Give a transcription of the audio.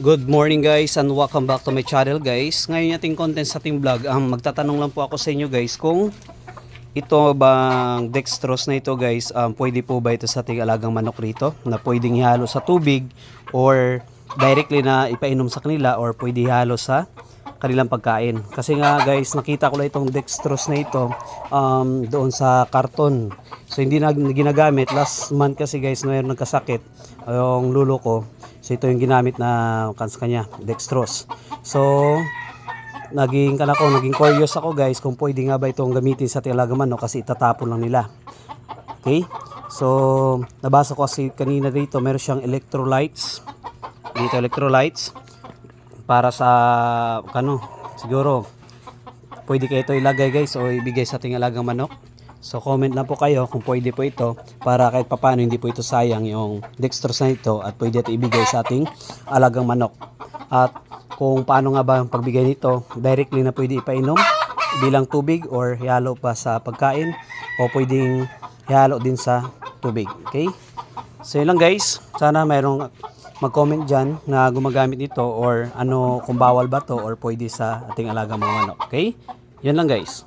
Good morning guys and welcome back to my channel guys. Ngayon ating content sa ating vlog, ang magtatanong lang po ako sa inyo guys kung ito bang dextrose na ito guys, um, pwede po ba ito sa ating alagang manok rito na pwedeng ihalo sa tubig or directly na ipainom sa kanila or pwede ihalo sa kanilang pagkain. Kasi nga guys, nakita ko lang itong dextrose na ito um, doon sa karton. So hindi na ginagamit. Last month kasi guys, mayroon nagkasakit yung lulo ko. So ito yung ginamit na kans kanya, dextrose. So naging kan ako, naging curious ako guys kung pwede nga ba itong gamitin sa tilaga manok kasi itatapon lang nila. Okay? So nabasa ko kasi kanina dito meron siyang electrolytes. Dito electrolytes para sa kano siguro pwede kayo ito ilagay guys o ibigay sa ating alagang manok. So comment lang po kayo kung pwede po ito para kahit papano hindi po ito sayang yung dextrose na ito at pwede ito ibigay sa ating alagang manok. At kung paano nga ba ang pagbigay nito, directly na pwede ipainom bilang tubig or ihalo pa sa pagkain o pwedeng ihalo din sa tubig. Okay? So yun lang guys. Sana mayroong mag-comment dyan na gumagamit nito or ano kung bawal ba to or pwede sa ating alagang mga manok. Okay? Yun lang guys.